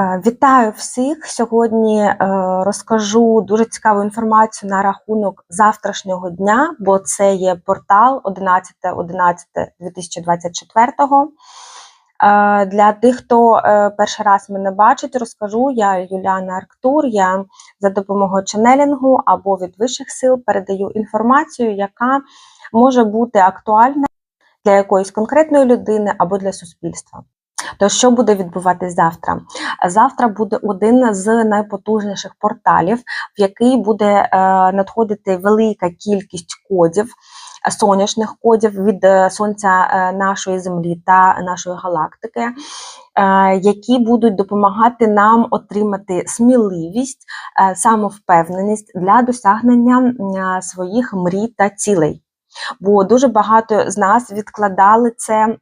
Е, Вітаю всіх! Сьогодні е, розкажу дуже цікаву інформацію на рахунок завтрашнього дня, бо це є портал 11.11.2024. Е, Для тих, хто перший раз мене бачить, розкажу. Я Юліана Арктур. Я за допомогою ченелінгу або від вищих сил передаю інформацію, яка може бути актуальна для якоїсь конкретної людини або для суспільства. То що буде відбуватись завтра? Завтра буде один з найпотужніших порталів, в який буде е, надходити велика кількість кодів, сонячних кодів від е, сонця е, нашої землі та нашої галактики, які будуть допомагати нам отримати сміливість, самовпевненість для досягнення своїх мрій та цілей. Бо дуже багато з нас відкладали це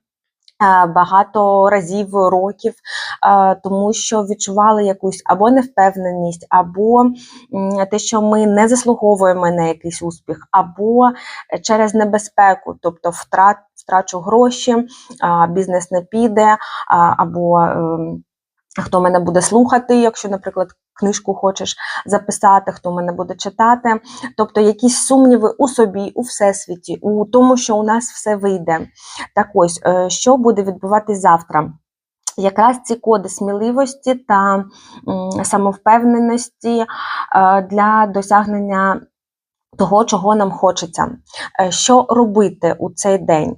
багато разів років, е, тому що відчували якусь або невпевненість, або те, що ми не заслуговуємо на якийсь успіх, або через небезпеку, тобто втрат, втрачу гроші, бізнес не піде, або ем, хто мене буде слухати, якщо, наприклад, книжку хочеш записати, хто мене буде читати. Тобто якісь сумніви у собі, у всесвіті, у тому, що у нас все вийде. Так ось, е, що буде відбуватись завтра? Якраз ці коди сміливості та самовпевненості е, для досягнення того, чого нам хочеться. Е, Що робити у цей день?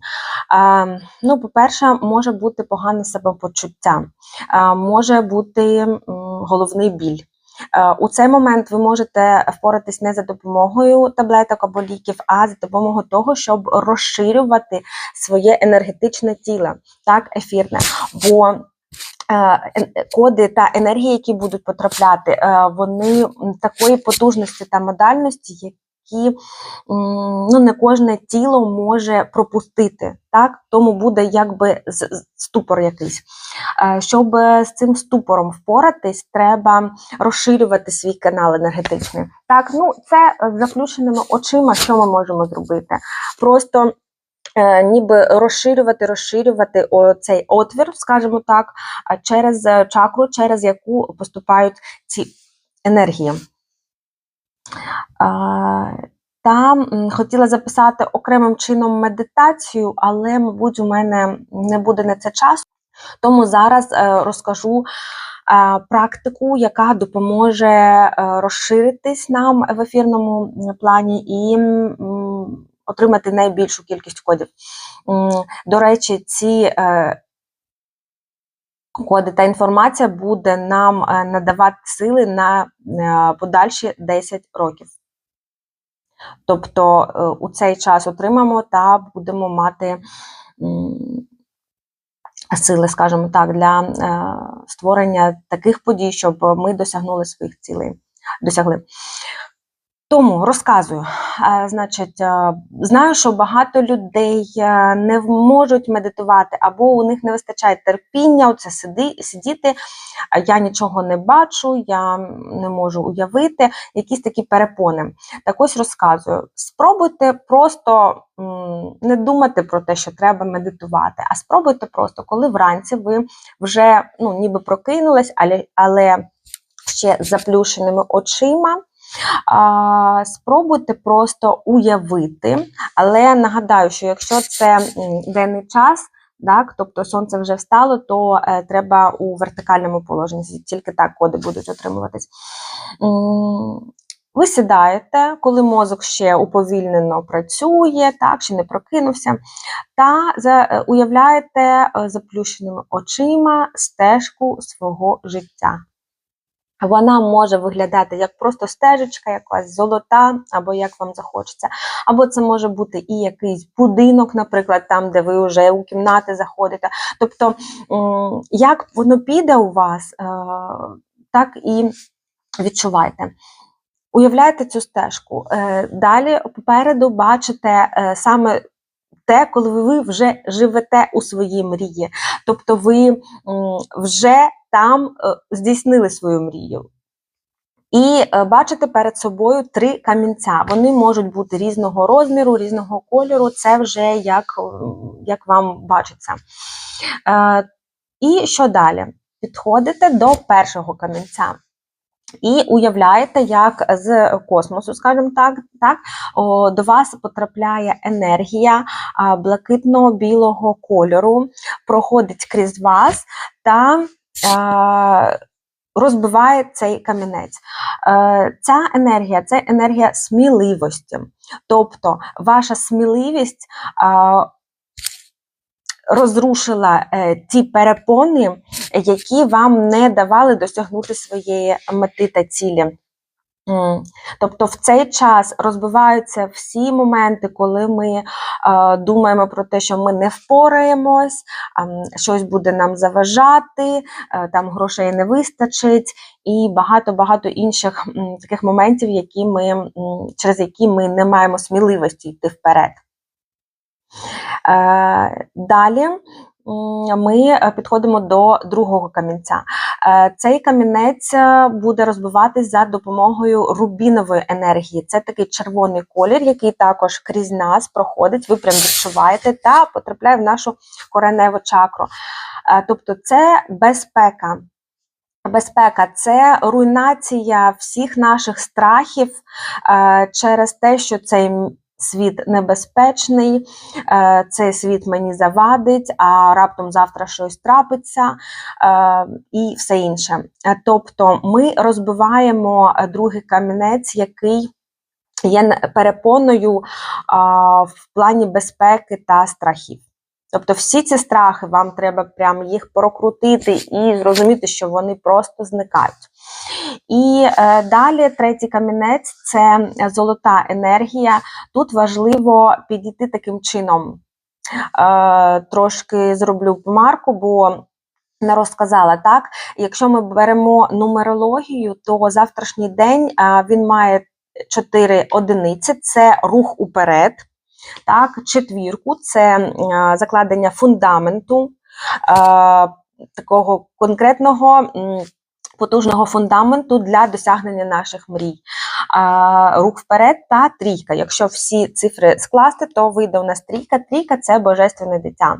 Ну, по-перше, може бути погане самопочуття, може бути головний біль. Е, У цей момент ви можете впоратись не за допомогою таблеток або ліків, а за допомогою того, щоб розширювати своє енергетичне тіло, так, ефірне. Бо е, коди та енергії, які будуть потрапляти, е, вони такої потужності та модальності, які ну, не кожне тіло може пропустити. Так? Тому буде якби ступор якийсь. Е, Щоб з цим ступором впоратись, треба розширювати свій канал енергетичний. Так, ну це з заплющеними очима, що ми можемо зробити? Просто е, ніби розширювати, розширювати цей отвір, скажімо так, через чакру, через яку поступають ці енергії. А, Та м, хотіла записати окремим чином медитацію, але, мабуть, у мене не буде на це часу. Тому зараз е, розкажу е, практику, яка допоможе е, розширитись нам в ефірному плані і отримати найбільшу кількість кодів. До речі, ці коди та інформація буде нам е, надавати сили на е, подальші 10 років. Тобто е, у цей час отримаємо та будемо мати сили, скажімо так, для створення таких подій, щоб ми досягнули своїх цілей. Досягли. Тому розказую. Е, Значить, е, знаю, що багато людей е, не можуть медитувати, або у них не вистачає терпіння, оце сидіти. Я нічого не бачу, я не можу уявити, якісь такі перепони. Так ось розказую. Спробуйте просто не думати про те, що треба медитувати, а спробуйте просто, коли вранці ви вже ну, ніби прокинулись, але, ще заплющеними очима. Спробуйте просто уявити, але нагадаю, що якщо це денний час, так, тобто сонце вже встало, то е, треба у вертикальному положенні, тільки так коди будуть отримуватись. Ви сідаєте, коли мозок ще уповільнено працює, так, ще не прокинувся, та е, уявляєте е, заплющеними очима стежку свого життя. Вона може виглядати як просто стежечка, якась золота, або як вам захочеться. Або це може бути і якийсь будинок, наприклад, там, де ви вже у кімнати заходите. Тобто, як воно піде у вас, е, так і відчувайте. Уявляйте цю стежку. Е, Далі попереду бачите е, саме те, коли ви вже живете у своїй мрії. Тобто ви вже там е, здійснили свою мрію. І е, бачите перед собою три камінця. Вони можуть бути різного розміру, різного кольору. Це вже як, як вам бачиться. Е, І що далі? підходите до першого камінця. І уявляєте, як з космосу, скажімо так, так до вас потрапляє енергія блакитно-білого кольору, проходить крізь вас та розбиває цей камінець. Е, Ця енергія це енергія сміливості. Тобто ваша сміливість розрушила е, ті перепони, які вам не давали досягнути своєї мети та цілі. Тобто в цей час розбиваються всі моменти, коли ми е, думаємо про те, що ми не впораємось, ем, щось буде нам заважати, е, там грошей не вистачить, і багато-багато інших м, таких моментів, які ми, м, через які ми не маємо сміливості йти вперед. Е, Далі ми е, підходимо до другого камінця. Е, Цей камінець буде розбиватись за допомогою рубінової енергії. Це такий червоний колір, який також крізь нас проходить. Ви прям відчуваєте та потрапляє в нашу кореневу чакру. Тобто, це безпека. Безпека це руйнація всіх наших страхів через те, що цей світ небезпечний, е, цей світ мені завадить, а раптом завтра щось трапиться е, і все інше. Е, Тобто ми розбиваємо другий камінець, який є перепоною в плані безпеки та страхів. Тобто всі ці страхи вам треба прям їх прокрутити і зрозуміти, що вони просто зникають. І е, далі третій камінець це золота енергія. Тут важливо підійти таким чином. Е, трошки зроблю помарку, бо не розказала так. Якщо ми беремо нумерологію, то завтрашній день е, він має чотири одиниці: це рух уперед. Так, четвірку це е, закладення фундаменту, е, такого конкретного потужного фундаменту для досягнення наших мрій. А, рух вперед та трійка. Якщо всі цифри скласти, то вийде у нас трійка. Трійка це божественне дитя.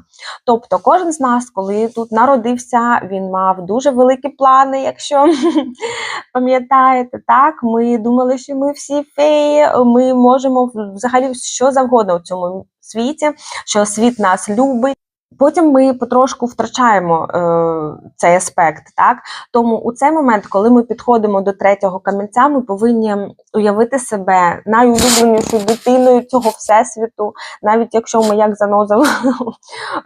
Тобто, кожен з нас, коли тут народився, він мав дуже великі плани. Якщо пам'ятаєте, так ми думали, що ми всі феї, ми можемо взагалі що завгодно в цьому світі, що світ нас любить. Потім ми потрошку втрачаємо е, цей аспект, так тому у цей момент, коли ми підходимо до третього камінця, ми повинні уявити себе найулюбленішою дитиною цього всесвіту, навіть якщо ми як заноза,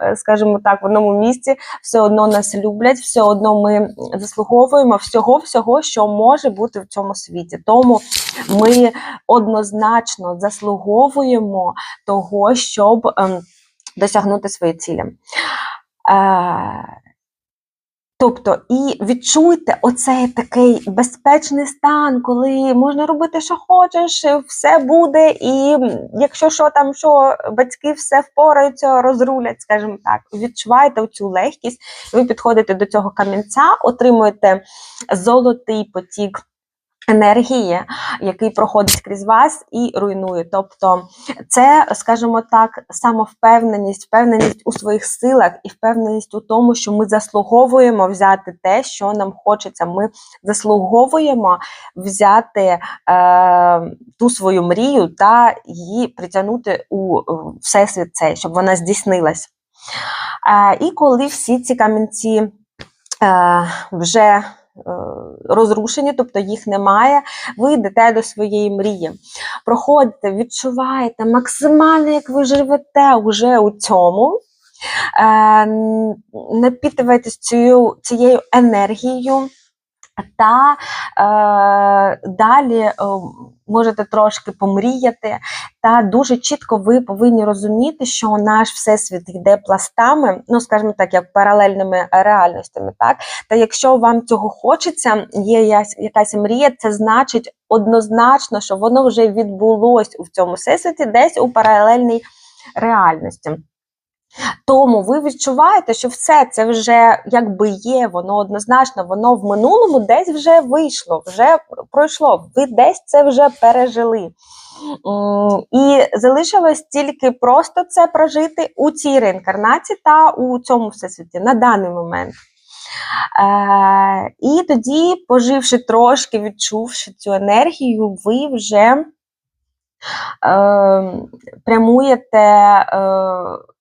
е, скажімо так, в одному місці, все одно нас люблять, все одно ми заслуговуємо всього, всього, що може бути в цьому світі. Тому ми однозначно заслуговуємо того, щоб. ем, досягнути свої цілі. Е, Тобто, і відчуйте оцей такий безпечний стан, коли можна робити, що хочеш, все буде, і якщо що там, що батьки все впораються, розрулять, скажімо так, відчуваєте цю легкість, ви підходите до цього камінця, отримуєте золотий потік енергії, який проходить крізь вас і руйнує. Тобто, це, скажімо так, самовпевненість, впевненість у своїх силах і впевненість у тому, що ми заслуговуємо взяти те, що нам хочеться. Ми заслуговуємо взяти е, ту свою мрію та її притягнути у всесвіт цей, щоб вона здійснилась. Е, і коли всі ці камінці е, вже розрушені, тобто їх немає, ви йдете до своєї мрії. Проходите, відчуваєте максимально, як ви живете уже у цьому. Е, цією, цією енергією. Та е, далі е, можете трошки помріяти, та дуже чітко ви повинні розуміти, що наш всесвіт йде пластами, ну скажімо так, як паралельними реальностями. Так, та якщо вам цього хочеться, є якась мрія, це значить однозначно, що воно вже відбулось у цьому всесвіті, десь у паралельній реальності. Тому ви відчуваєте, що все це вже якби є, воно однозначно, воно в минулому десь вже вийшло, вже пройшло. Ви десь це вже пережили. І залишилось тільки просто це прожити у цій реінкарнації та у цьому всесвіті на даний момент. Е, і тоді, поживши трошки, відчувши цю енергію, ви вже е, прямуєте. Е,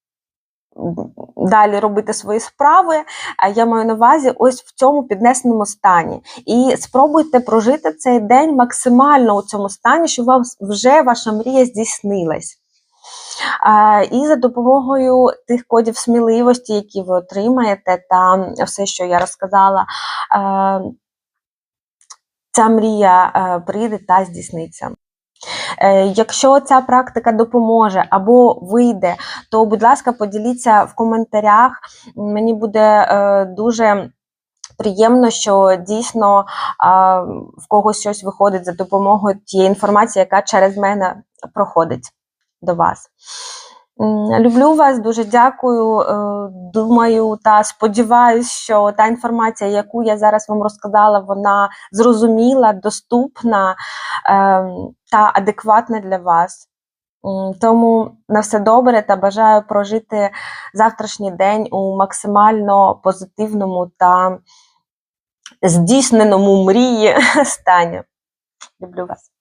Далі робити свої справи, я маю на увазі ось в цьому піднесеному стані. І спробуйте прожити цей день максимально у цьому стані, щоб вам вже ваша мрія здійснилась. І за допомогою тих кодів сміливості, які ви отримаєте, та все, що я розказала, ця мрія прийде та здійсниться. Е, Якщо ця практика допоможе або вийде, то, будь ласка, поділіться в коментарях. Мені буде е, дуже приємно, що дійсно а, в когось щось виходить за допомогою тієї інформації, яка через мене проходить до вас. Люблю вас, дуже дякую. е, Думаю та сподіваюся, що та інформація, яку я зараз вам розказала, вона зрозуміла, доступна ем, та адекватна для вас. Тому на все добре та бажаю прожити завтрашній день у максимально позитивному та здійсненому мрії стані. Люблю вас.